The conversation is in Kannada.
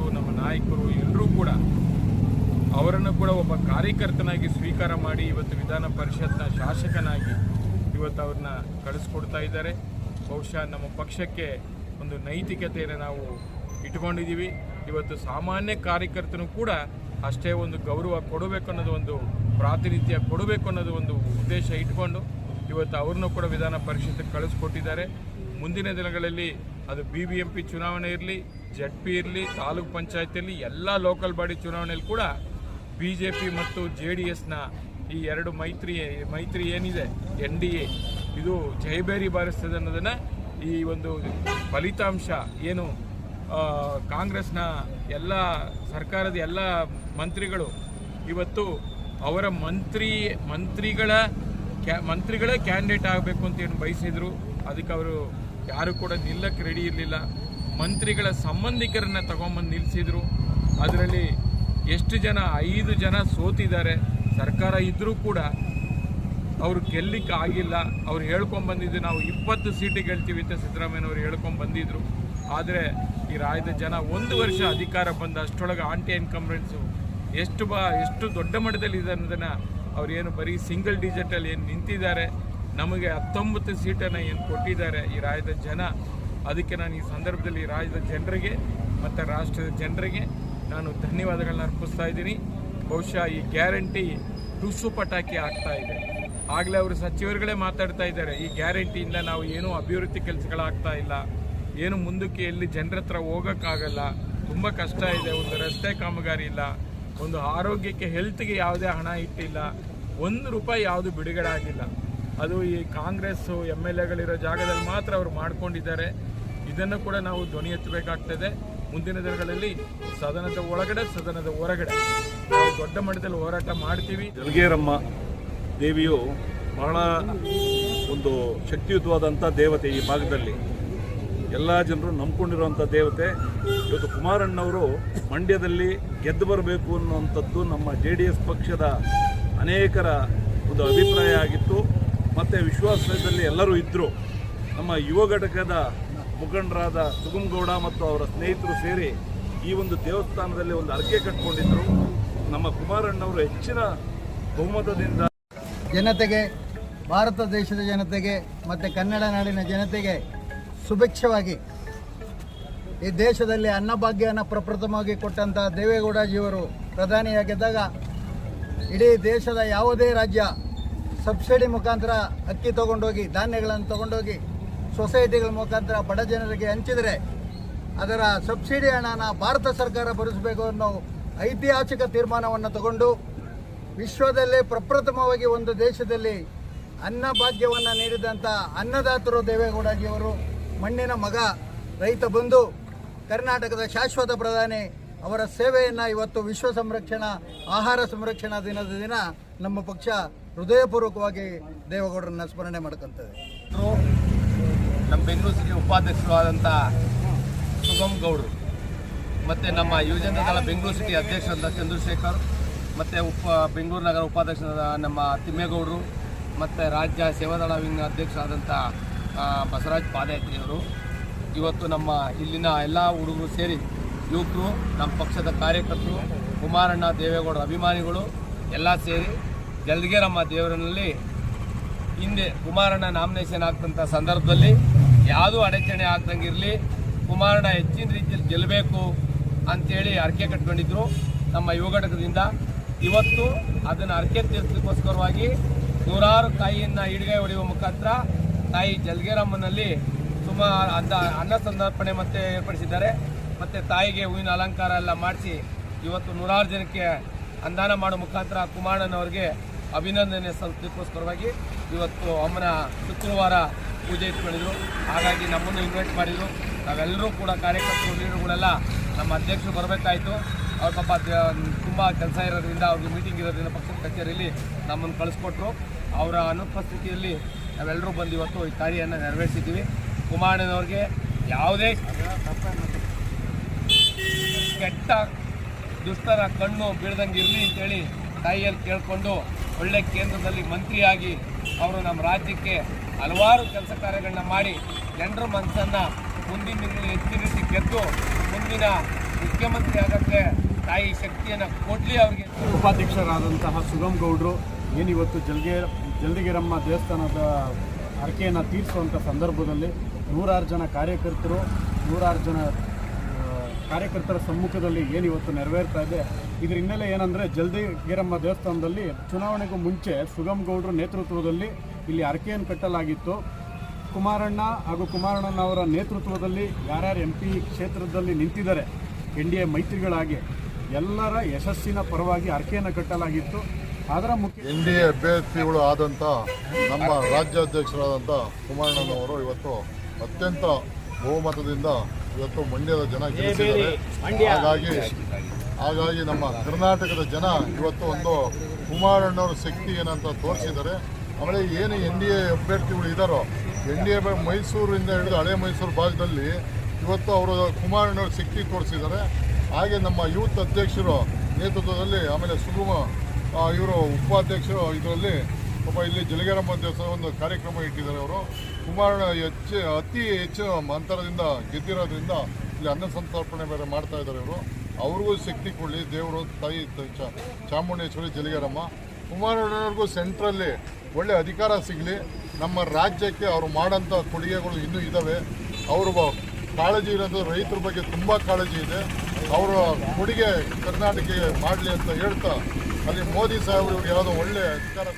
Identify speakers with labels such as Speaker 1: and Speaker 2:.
Speaker 1: ವರಿಷ್ಠರು ನಮ್ಮ ನಾಯಕರು ಎಲ್ಲರೂ ಕೂಡ ಅವರನ್ನು ಕೂಡ ಒಬ್ಬ ಕಾರ್ಯಕರ್ತನಾಗಿ ಸ್ವೀಕಾರ ಮಾಡಿ ಇವತ್ತು ವಿಧಾನ ಪರಿಷತ್ನ ಶಾಸಕನಾಗಿ ಇವತ್ತು ಅವ್ರನ್ನ ಕಳಿಸ್ಕೊಡ್ತಾ ಇದ್ದಾರೆ. ಬಹುಶಃ ನಮ್ಮ ಪಕ್ಷಕ್ಕೆ ಒಂದು ನೈತಿಕತೆಯನ್ನು ನಾವು ಇಟ್ಕೊಂಡಿದ್ದೀವಿ ಇವತ್ತು ಸಾಮಾನ್ಯ ಕಾರ್ಯಕರ್ತನು ಕೂಡ ಅಷ್ಟೇ ಒಂದು ಗೌರವ ಕೊಡಬೇಕು ಅನ್ನೋದು ಒಂದು ಪ್ರಾತಿನಿಧ್ಯ ಕೊಡಬೇಕು ಅನ್ನೋದು ಒಂದು ಉದ್ದೇಶ ಇಟ್ಕೊಂಡು ಇವತ್ತು ಅವ್ರನ್ನೂ ಕೂಡ ವಿಧಾನ ಪರಿಷತ್ತಿಗೆ ಕಳಿಸ್ಕೊಟ್ಟಿದ್ದಾರೆ. ಮುಂದಿನ ದಿನಗಳಲ್ಲಿ ಅದು ಬಿ ಬಿ ಎಂ ಪಿ ಚುನಾವಣೆ ಇರಲಿ ಜೆಡ್ ಪಿ ಇರಲಿ, ತಾಲೂಕ್ ಪಂಚಾಯತಿಯಲ್ಲಿ ಎಲ್ಲ ಲೋಕಲ್ ಬಾಡಿ ಚುನಾವಣೆಯಲ್ಲಿ ಕೂಡ ಬಿ ಜೆ ಪಿ ಮತ್ತು ಜೆ ಡಿ ಎಸ್ನ ಈ ಎರಡು ಮೈತ್ರಿ ಮೈತ್ರಿ ಏನಿದೆ ಎನ್ ಡಿ ಎ ಇದು ಜಯಬೇರಿ ಬಾರಿಸ್ತದೆ ಅನ್ನೋದನ್ನು ಈ ಒಂದು ಫಲಿತಾಂಶ ಏನು ಕಾಂಗ್ರೆಸ್ನ ಎಲ್ಲ ಸರ್ಕಾರದ ಎಲ್ಲ ಮಂತ್ರಿಗಳು ಇವತ್ತು ಅವರ ಮಂತ್ರಿ, ಮಂತ್ರಿಗಳ, ಕ್ಯಾ, ಮಂತ್ರಿಗಳೇ ಕ್ಯಾಂಡಿಡೇಟ್ ಆಗಬೇಕು ಅಂತ ಏನು ಬಯಸಿದ್ರು. ಅದಕ್ಕೆ ಅವರು ಯಾರು ಕೂಡ ನಿಲ್ಲಕ್ಕೆ ರೆಡಿ ಇರಲಿಲ್ಲ. ಮಂತ್ರಿಗಳ ಸಂಬಂಧಿಕರನ್ನ ತಗೊಂಬಂದು ನಿಲ್ಲಿಸಿದ್ರು ಅದರಲ್ಲಿ ಎಷ್ಟು ಜನ, ಐದು ಜನ ಸೋತಿದ್ದಾರೆ. ಸರ್ಕಾರ ಇದ್ದರೂ ಕೂಡ ಅವರು ಗೆಲ್ಲಿಕ್ಕೆ ಆಗಿಲ್ಲ. ಅವ್ರು ಹೇಳ್ಕೊಂಬಂದಿದ್ದು ನಾವು ಇಪ್ಪತ್ತು ಸೀಟು ಗೆಲ್ತೀವಿ ಅಂತ ಸಿದ್ದರಾಮಯ್ಯನವರು ಹೇಳ್ಕೊಂಬಂದಿದ್ರು ಆದರೆ ಈ ರಾಜ್ಯದ ಜನ ಒಂದು ವರ್ಷ ಅಧಿಕಾರ ಬಂದ ಅಷ್ಟರೊಳಗೆ ಆಂಟಿ ಇನ್ಕಂಬ್ರೆನ್ಸು ಎಷ್ಟು ಬಾ, ಎಷ್ಟು ದೊಡ್ಡ ಮಟ್ಟದಲ್ಲಿ ಇದೆ ಅನ್ನೋದನ್ನು ಅವ್ರು ಏನು ಬರೀ ಸಿಂಗಲ್ ಡಿಜಿಟಲ್ ಏನು ನಿಂತಿದ್ದಾರೆ. ನಮಗೆ ಹತ್ತೊಂಬತ್ತು ಸೀಟನ್ನು ಏನು ಕೊಟ್ಟಿದ್ದಾರೆ ಈ ರಾಜ್ಯದ ಜನ, ಅದಕ್ಕೆ ನಾನು ಈ ಸಂದರ್ಭದಲ್ಲಿ ರಾಜ್ಯದ ಜನರಿಗೆ ಮತ್ತು ರಾಷ್ಟ್ರದ ಜನರಿಗೆ ನಾನು ಧನ್ಯವಾದಗಳನ್ನ ಅರ್ಪಿಸ್ತಾ ಇದ್ದೀನಿ. ಬಹುಶಃ ಈ ಗ್ಯಾರಂಟಿ ತುಸು ಪಟಾಕಿ ಆಗ್ತಾ ಇದೆ. ಆಗಲೇ ಅವರು ಸಚಿವರುಗಳೇ ಮಾತಾಡ್ತಾ ಇದ್ದಾರೆ, ಈ ಗ್ಯಾರಂಟಿಯಿಂದ ನಾವು ಏನೂ ಅಭಿವೃದ್ಧಿ ಕೆಲಸಗಳಾಗ್ತಾ ಇಲ್ಲ. ಏನು ಮುಂದಕ್ಕೆ ಎಲ್ಲಿ ಜನರ ಹತ್ರ ಹೋಗೋಕ್ಕಾಗಲ್ಲ. ತುಂಬ ಕಷ್ಟ ಇದೆ, ಒಂದು ರಸ್ತೆ ಕಾಮಗಾರಿ ಇಲ್ಲ, ಒಂದು ಆರೋಗ್ಯಕ್ಕೆ ಹೆಲ್ತ್ಗೆ ಯಾವುದೇ ಹಣ ಇಟ್ಟಿಲ್ಲ, ಒಂದು ರೂಪಾಯಿ ಯಾವುದು ಬಿಡುಗಡೆ ಆಗಿಲ್ಲ. ಅದು ಈ ಕಾಂಗ್ರೆಸ್ಸು, ಎಂ ಎಲ್ ಎಗಳಿರೋ ಜಾಗದಲ್ಲಿ ಮಾತ್ರ ಅವರು ಮಾಡ್ಕೊಂಡಿದ್ದಾರೆ. ಇದನ್ನು ಕೂಡ ನಾವು ಧ್ವನಿ ಎತ್ತಬೇಕಾಗ್ತದೆ. ಮುಂದಿನ ದಿನಗಳಲ್ಲಿ ಸದನದ ಒಳಗಡೆ, ಸದನದ ಹೊರಗಡೆ. ನಾವು ದೊಡ್ಡ ಮಟ್ಟದಲ್ಲಿ ಹೋರಾಟ ಮಾಡ್ತೀವಿ.
Speaker 2: ಜಲಗೇರಮ್ಮ ದೇವಿಯು ಬಹಳ ಒಂದು ಶಕ್ತಿಯುತವಾದಂಥ ದೇವತೆ ಈ ಭಾಗದಲ್ಲಿ. ಎಲ್ಲ ಜನರು ನಂಬ್ಕೊಂಡಿರುವಂಥ ದೇವತೆ. ಇವತ್ತು ಕುಮಾರಣ್ಣವರು ಮಂಡ್ಯದಲ್ಲಿ ಗೆದ್ದು ಬರಬೇಕು ಅನ್ನುವಂಥದ್ದು ನಮ್ಮ ಜೆ ಪಕ್ಷದ ಅನೇಕರ ಒಂದು ಅಭಿಪ್ರಾಯ ಆಗಿತ್ತು. ಮತ್ತು ವಿಶ್ವಾಸದಲ್ಲಿ ಎಲ್ಲರೂ ಇದ್ದರು ನಮ್ಮ ಯುವ ಘಟಕದ ಮುಖಂಡರಾದ ಸುಗಮಗೌಡ ಮತ್ತು ಅವರ ಸ್ನೇಹಿತರು ಸೇರಿ ಈ ಒಂದು ದೇವಸ್ಥಾನದಲ್ಲಿ ಒಂದು ಅರ್ಕೆ ಕಟ್ಕೊಂಡಿದ್ದರು ನಮ್ಮ ಕುಮಾರಣ್ಣವರು ಹೆಚ್ಚಿನ ಬಹುಮತದಿಂದ
Speaker 3: ಜನತೆಗೆ, ಭಾರತ ದೇಶದ ಜನತೆಗೆ ಮತ್ತು ಕನ್ನಡ ನಾಡಿನ ಜನತೆಗೆ ಸುಭಿಕ್ಷವಾಗಿ ಈ ದೇಶದಲ್ಲಿ ಅನ್ನಭಾಗ್ಯನ ಪ್ರಪ್ರಥಮವಾಗಿ ಕೊಟ್ಟಂಥ ದೇವೇಗೌಡಜಿಯವರು ಪ್ರಧಾನಿಯಾಗಿದ್ದಾಗ ಇಡೀ ದೇಶದ ಯಾವುದೇ ರಾಜ್ಯ ಸಬ್ಸಿಡಿ ಮುಖಾಂತರ ಅಕ್ಕಿ ತಗೊಂಡೋಗಿ, ಧಾನ್ಯಗಳನ್ನು ತಗೊಂಡೋಗಿ ಸೊಸೈಟಿಗಳ ಮುಖಾಂತರ ಬಡ ಜನರಿಗೆ ಹಂಚಿದರೆ ಅದರ ಸಬ್ಸಿಡಿ ಹಣನ ಭಾರತ ಸರ್ಕಾರ ಭರಿಸಬೇಕು ಅನ್ನೋ ಐತಿಹಾಸಿಕ ತೀರ್ಮಾನವನ್ನು ತಗೊಂಡು ವಿಶ್ವದಲ್ಲೇ ಪ್ರಪ್ರಥಮವಾಗಿ ಒಂದು ದೇಶದಲ್ಲಿ ಅನ್ನ ಭಾಗ್ಯವನ್ನು ನೀಡಿದಂಥ ಅನ್ನದಾತರು ದೇವೇಗೌಡಜಿಯವರು, ಮಣ್ಣಿನ ಮಗ, ರೈತ ಬಂಧು, ಕರ್ನಾಟಕದ ಶಾಶ್ವತ ಪ್ರಧಾನಿ ಅವರ ಸೇವೆಯನ್ನು ಇವತ್ತು ವಿಶ್ವ ಸಂರಕ್ಷಣಾ, ಆಹಾರ ಸಂರಕ್ಷಣಾ ದಿನದ ದಿನ ನಮ್ಮ ಪಕ್ಷ ಹೃದಯಪೂರ್ವಕವಾಗಿ ದೇವೇಗೌಡರನ್ನ ಸ್ಮರಣೆ ಮಾಡ್ಕೊತದೆ.
Speaker 4: ನಮ್ಮ ಬೆಂಗಳೂರು ಸಿಟಿ ಉಪಾಧ್ಯಕ್ಷರು ಆದಂಥ ಸುಗಮ್ ಗೌಡರು, ಮತ್ತು ನಮ್ಮ ಯುವಜನ ದಳ ಬೆಂಗಳೂರು ಸಿಟಿ ಅಧ್ಯಕ್ಷರಾದ ಚಂದ್ರಶೇಖರ್, ಮತ್ತು ಉಪ ಬೆಂಗಳೂರು ನಗರ ಉಪಾಧ್ಯಕ್ಷರಾದ ನಮ್ಮ ತಿಮ್ಮೇಗೌಡರು, ಮತ್ತು ರಾಜ್ಯ ಸೇವಾದಳ ವಿಂಗ್ ಅಧ್ಯಕ್ಷರಾದಂಥ ಬಸವರಾಜ್ ಪಾದಯಾತ್ರಿಯವರು. ಇವತ್ತು ನಮ್ಮ ಇಲ್ಲಿನ ಎಲ್ಲ ಹುಡುಗರು ಸೇರಿ ಯುವಕರು, ನಮ್ಮ ಪಕ್ಷದ ಕಾರ್ಯಕರ್ತರು, ಕುಮಾರಣ್ಣ ದೇವೇಗೌಡರ ಅಭಿಮಾನಿಗಳು ಎಲ್ಲ ಸೇರಿ ಜಲ್ದಿಗೇರಮ್ಮ ದೇವರಲ್ಲಿ ಹಿಂದೆ ಕುಮಾರಣ್ಣ ನಾಮಿನೇಷನ್ ಆಗ್ತಂಥ ಸಂದರ್ಭದಲ್ಲಿ ಯಾವುದೂ ಅಡಚಣೆ ಆಗ್ದಂಗಿರಲಿ ಕುಮಾರಣ್ಣ ಹೆಚ್ಚಿನ ರೀತಿಯಲ್ಲಿ ಗೆಲ್ಲಬೇಕು ಅಂಥೇಳಿ ಅರ್ಕೆ ಕಟ್ಕೊಂಡಿದ್ರು ನಮ್ಮ ಯುವ ಘಟಕದಿಂದ. ಇವತ್ತು ಅದನ್ನು ಅರ್ಕೆ ತೀರಿಸಲಿಕ್ಕೋಸ್ಕರವಾಗಿ ನೂರಾರು ತಾಯಿಯನ್ನು ಈಡುಗೈ ಹೊಡೆಯುವ ಮುಖಾಂತರ ತಾಯಿ ಜಲ್ಗೇರಮ್ಮನಲ್ಲಿ ಸುಮಾರು ಅದ ಅನ್ನ ಸಂದರ್ಪಣೆ ಮತ್ತೆ ಏರ್ಪಡಿಸಿದ್ದಾರೆ. ಮತ್ತು ತಾಯಿಗೆ ಹೂವಿನ ಅಲಂಕಾರ ಎಲ್ಲ ಮಾಡಿಸಿ ಇವತ್ತು ನೂರಾರು ಜನಕ್ಕೆ ಅನುದಾನ ಮಾಡೋ ಮುಖಾಂತರ ಕುಮಾರಣ್ಣನವರಿಗೆ ಅಭಿನಂದನೆ ಸಲ್ಲಿಸೋಸ್ಕರವಾಗಿ ಇವತ್ತು ಅಮ್ಮನ ಶುಕ್ರವಾರ ಪೂಜೆ ಇಟ್ಕೊಂಡಿದ್ರು. ಹಾಗಾಗಿ ನಮ್ಮನ್ನು ಇನ್ವೈಟ್ ಮಾಡಿದರು. ನಾವೆಲ್ಲರೂ ಕೂಡ ಕಾರ್ಯಕರ್ತರು, ಲೀಡರ್ಗಳೆಲ್ಲ ನಮ್ಮ ಅಧ್ಯಕ್ಷರು ಬರಬೇಕಾಯಿತು. ಅವ್ರ ಪಾಪ ತುಂಬ ಕೆಲಸ ಇರೋದ್ರಿಂದ ಅವ್ರಿಗೆ ಮೀಟಿಂಗ್ ಇರೋದ್ರಿಂದ ಪಕ್ಷದ ಕಚೇರಿಯಲ್ಲಿ ನಮ್ಮನ್ನು ಕಳಿಸ್ಕೊಟ್ರು. ಅವರ ಅನುಪಸ್ಥಿತಿಯಲ್ಲಿ ನಾವೆಲ್ಲರೂ ಬಂದು ಇವತ್ತು ಈ ಕಾರ್ಯವನ್ನು ನೆರವೇರಿಸಿದ್ದೀವಿ. ಕುಮಾರಣ್ಣನವ್ರಿಗೆ ಯಾವುದೇ ಕೆಟ್ಟ ದುಷ್ಟರ ಕಣ್ಣು ಬೀಳ್ದಂಗೆ ಇರಲಿ ಅಂತೇಳಿ ತಾಯಿಯಲ್ಲಿ ಕೇಳಿಕೊಂಡು ಒಳ್ಳೆ ಕೇಂದ್ರದಲ್ಲಿ ಮಂತ್ರಿಯಾಗಿ ಅವರು ನಮ್ಮ ರಾಜ್ಯಕ್ಕೆ ಹಲವಾರು ಕೆಲಸ ಕಾರ್ಯಗಳನ್ನ ಮಾಡಿ ಜನರ ಮನಸ್ಸನ್ನು ಮುಂದಿನ ಹೆಚ್ಚಿನ ರೀತಿ ಗೆದ್ದು ಮುಂದಿನ ಮುಖ್ಯಮಂತ್ರಿ ಆಗಕ್ಕೆ ತಾಯಿ ಶಕ್ತಿಯನ್ನು ಕೊಡಲಿ ಅವರಿಗೆ
Speaker 5: ಉಪಾಧ್ಯಕ್ಷರಾದಂತಹ ಸುಗಮ್ ಗೌಡರು ಏನಿವತ್ತು ಜಲ್ಗೆ ಜಲ್ದಿಗೆರಮ್ಮ ದೇವಸ್ಥಾನದ ಹರಕೆಯನ್ನು ತೀರಿಸುವಂಥ ಸಂದರ್ಭದಲ್ಲಿ ನೂರಾರು ಜನ ಕಾರ್ಯಕರ್ತರು, ನೂರಾರು ಜನ ಕಾರ್ಯಕರ್ತರ ಸಮ್ಮುಖದಲ್ಲಿ ಇವತ್ತು ನೆರವೇರ್ತಾ ಇದೆ, ಇದರ ಹಿನ್ನೆಲೆ ಏನಂದರೆ ಜಲ್ದಿಗೆರಮ್ಮ ದೇವಸ್ಥಾನದಲ್ಲಿ ಚುನಾವಣೆಗೂ ಮುಂಚೆ ಸುಗಮ್ ಗೌಡ್ರ ನೇತೃತ್ವದಲ್ಲಿ ಇಲ್ಲಿ ಅರಕೆಯನ್ನು ಕಟ್ಟಲಾಗಿತ್ತು. ಕುಮಾರಣ್ಣ ಹಾಗೂ ಕುಮಾರಣ್ಣನವರ ನೇತೃತ್ವದಲ್ಲಿ ಯಾರ್ಯಾರು ಎಂ ಪಿ ಕ್ಷೇತ್ರದಲ್ಲಿ ನಿಂತಿದ್ದಾರೆ, ಎನ್ ಡಿ ಎ ಮೈತ್ರಿಗಳಾಗಿ, ಎಲ್ಲರ ಯಶಸ್ಸಿನ ಪರವಾಗಿ ಅರ್ಕೆಯನ್ನು ಕಟ್ಟಲಾಗಿತ್ತು. ಅದರ ಮುಖ್ಯ
Speaker 6: ಎನ್ ಡಿ ಎ ಅಭ್ಯರ್ಥಿಗಳು ಆದಂಥ ನಮ್ಮ ರಾಜ್ಯಾಧ್ಯಕ್ಷರಾದಂಥ ಕುಮಾರಣ್ಣನವರು ಇವತ್ತು ಅತ್ಯಂತ ಬಹುಮತದಿಂದ ಇವತ್ತು ಮಂಡ್ಯದ ಜನ ಗೆಲ್ಲಿಸಿದ್ದಾರೆ. ಹಾಗಾಗಿ ಹಾಗಾಗಿ ನಮ್ಮ ಕರ್ನಾಟಕದ ಜನ ಇವತ್ತು ಒಂದು ಕುಮಾರಣ್ಣವ್ರ ಶಕ್ತಿ ಏನಂತ ತೋರಿಸಿದ್ದಾರೆ. ಆಮೇಲೆ ಏನು ಎನ್ ಡಿ ಎ ಅಭ್ಯರ್ಥಿಗಳು ಇದ್ದಾರೋ ಎನ್ ಡಿ ಎ ಮೈಸೂರಿಂದ ಹಿಡಿದು ಹಳೆ ಮೈಸೂರು ಭಾಗದಲ್ಲಿ ಇವತ್ತು ಅವರು ಕುಮಾರಣ್ಣವ್ರ ಶಕ್ತಿ ತೋರಿಸಿದ್ದಾರೆ. ಹಾಗೆ ನಮ್ಮ ಯೂತ್ ಅಧ್ಯಕ್ಷರು ನೇತೃತ್ವದಲ್ಲಿ ಆಮೇಲೆ ಸುಗಮ ಇವರು ಉಪಾಧ್ಯಕ್ಷರು ಇದರಲ್ಲಿ ಒಬ್ಬ ಇಲ್ಲಿ ಜಲಗೇರಮ್ಮ ದೇವಸ್ಥಾನ ಒಂದು ಕಾರ್ಯಕ್ರಮ ಇಟ್ಟಿದ್ದಾರೆ ಅವರು. ಕುಮಾರಣ್ಣ ಹೆಚ್ಚು ಅತಿ ಹೆಚ್ಚು ಅಂತರದಿಂದ ಗೆದ್ದಿರೋದ್ರಿಂದ ಇಲ್ಲಿ ಅನ್ನ ಸಂತರ್ಪಣೆ ಬೇರೆ ಮಾಡ್ತಾ ಇದ್ದಾರೆ ಇವರು. ಅವ್ರಿಗೂ ಶಕ್ತಿ ಕೊಡಲಿ, ದೇವರು ತಾಯಿ ಚಾಮುಂಡೇಶ್ವರಿ, ಜಲಿಗೇರಮ್ಮ. ಕುಮಾರಣ್ಣವ್ರಿಗೂ ಸೆಂಟ್ರಲ್ಲಿ ಒಳ್ಳೆ ಅಧಿಕಾರ ಸಿಗಲಿ. ನಮ್ಮ ರಾಜ್ಯಕ್ಕೆ ಅವರು ಮಾಡೋಂಥ ಕೊಡುಗೆಗಳು ಇನ್ನೂ ಇದ್ದಾವೆ ಅವರು ಕಾಳಜಿ ಇರೋದು ರೈತರ ಬಗ್ಗೆ ತುಂಬ ಕಾಳಜಿ ಇದೆ. ಅವರ ಕೊಡುಗೆ ಕರ್ನಾಟಕಕ್ಕೆ ಮಾಡಲಿ ಅಂತ ಹೇಳ್ತಾ, ಅಲ್ಲಿ ಮೋದಿ ಸಾಹೇಬರು ಇವ್ರಿಗೆ ಯಾವುದೋ ಒಳ್ಳೆ ಅಧಿಕಾರ